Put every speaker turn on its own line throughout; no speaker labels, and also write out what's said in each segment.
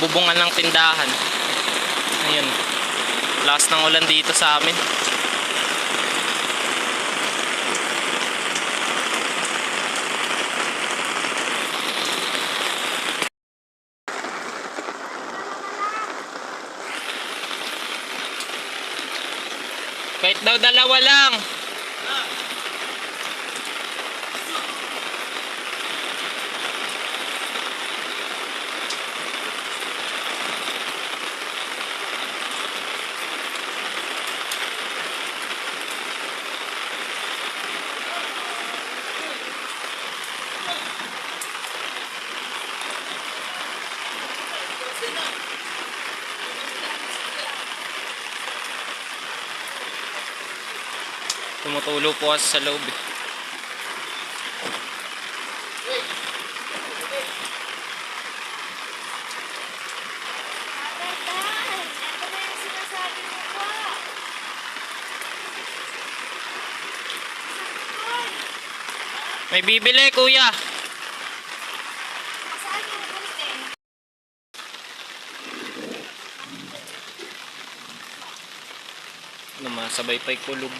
bubungan ng tindahan. Ayun. Last ng ulan dito sa amin. Kahit daw dalawa lang. Tumutulo po sa loob. eh. May bibili, kuya.
saan yung bulte?
Naman, sabay pa'y kulog.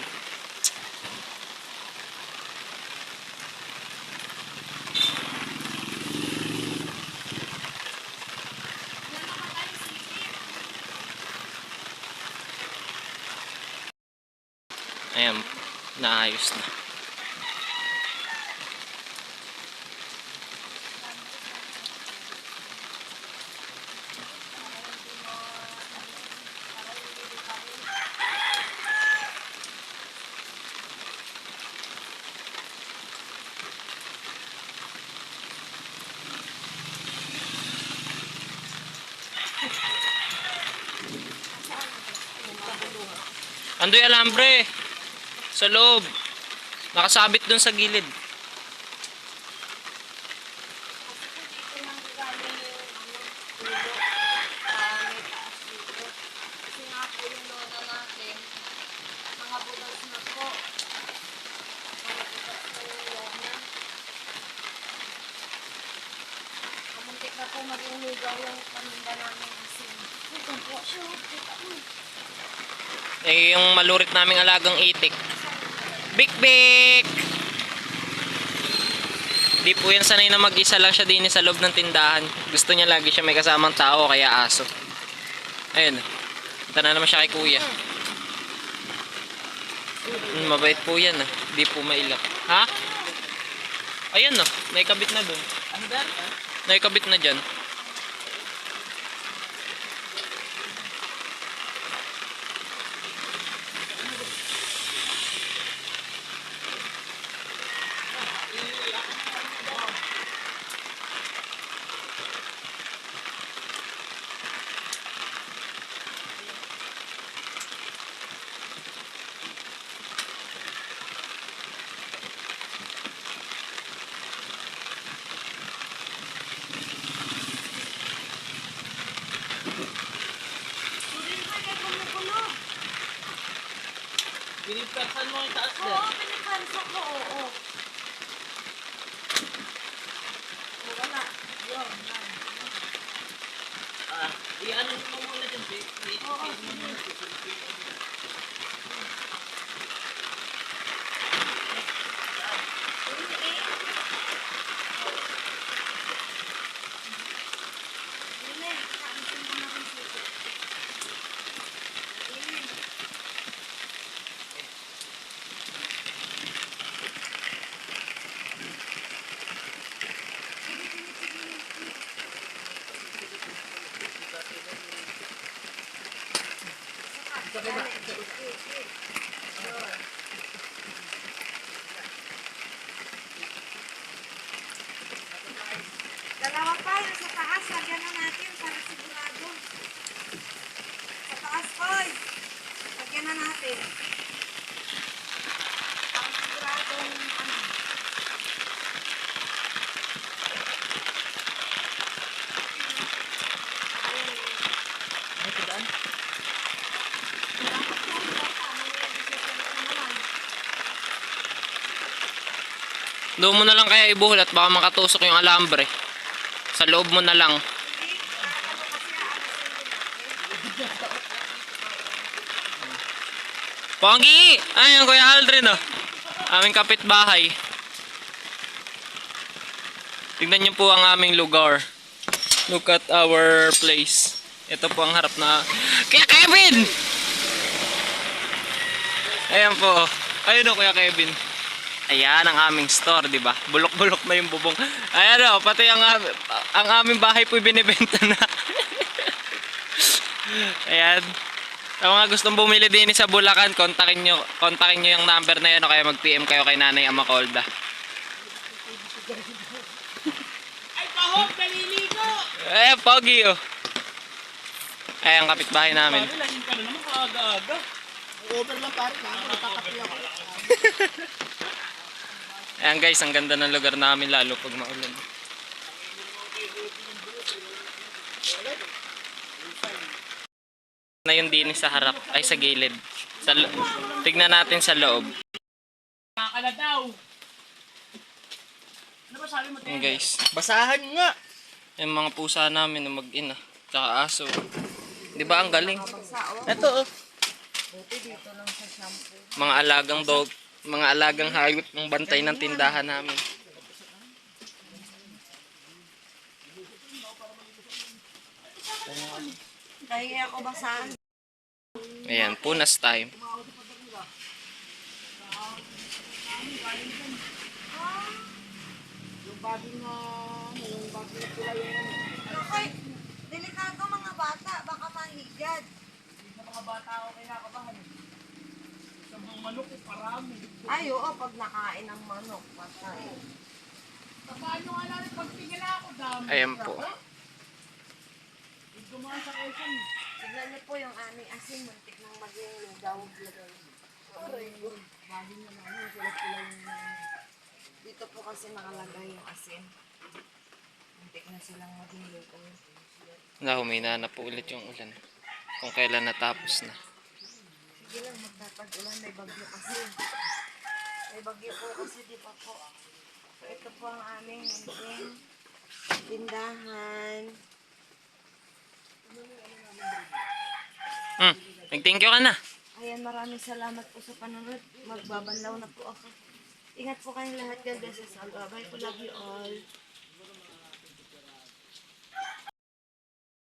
Ayan, naayos na. Andoy alambre. Sa loob. Nakasabit dun sa gilid.
Na po. Maging lugaw yung paninda namin asin.
Eh, yung malurit naming alagang itik. Bik Bik! Di po yan sanay na mag-isa lang siya din sa loob ng tindahan. Gusto niya lagi siya may kasamang tao kaya aso. Ayun. Punta na naman siya kay kuya. Hmm, mabait po yan ah. Di po mailap. Ha? Ayan no. Naikabit na dun. Naikabit na dyan.
Oo, pinikansa ko, oo. Wala. Yun.
Ah, iyan mo muna dyan,
Oo. Dili, kaansin mo na rin sisi. Dili. Dalawa pa yung sa taas, lagyan na natin para sigurado. Sa taas, oy! Lagyan na natin. Para siguradong ano. Dapat yan, bata. May legislation na naman.
Doon mo na lang kaya ibuhol at baka makatusok yung alambre. Sa loob mo na lang. Pogi! Ayun, Kuya Aldrin, oh. Aming kapitbahay. Tignan niyo po ang aming lugar. Look at our place. Ito po ang harap na... Kuya Kevin! Ayan po. oh. Ayun o, Kuya Kevin. Ayan ang aming store, di ba? Bulok-bulok na yung bubong. Ayan o, pati ang, ang aming bahay po binibenta na. Ayan. Sa mga gustong bumili din sa Bulacan, kontakin nyo, kontakin nyo yung number na yun o kaya mag-PM kayo kay Nanay Amacolda.
Ay, pahok, naliligo!
Eh, pogi oh. Ay, ang kapitbahay namin.
Pare, laging ka na naman kaaga-aga.
Over lang pare, kaya nakakapila ako.
Ayan guys, ang ganda ng lugar namin lalo pag maulan. Na yun din sa harap, ay sa gilid. Sa tignan natin sa loob.
Nakakala daw. Ano ba sabi mo,
Ayan guys,
Basahan nga.
yung mga pusa namin na mag-ina. Tsaka aso. Di ba ang galing?
Ito oh.
Mga alagang dog, mga alagang hayop ng bantay ng tindahan namin.
Kaya ako basahan.
Ayan, punas time.
Yung baging na, yung baging na pula yung Okay, delikado mga bata, baka mahigad.
Sa mga bata ako kinakabahan. Mga manok parami.
Ay, oo, pag nakain ng manok, patay.
Paano nga namin pagtingin ako, dami.
Ayan po.
Gumaan sa Quezon.
Tignan niyo po yung aming asin, muntik nang maging lugaw. Aray ko. Baging na namin, pula-pula yung... Dito po kasi nakalagay yung asin. Muntik na silang maging lugaw.
Na humina na po ulit yung ulan. Kung kailan natapos na.
Sige lang, magtatag-ulan, may bagyo kasi. May bagyo po kasi, di pa po. Ito po ang aming munting tindahan.
Hmm, nag-thank you ka na.
Ayan, maraming salamat po sa panonood. Magbabanlaw na po ako. Ingat po kayong lahat. God bless us all. Bye-bye po. Love you all.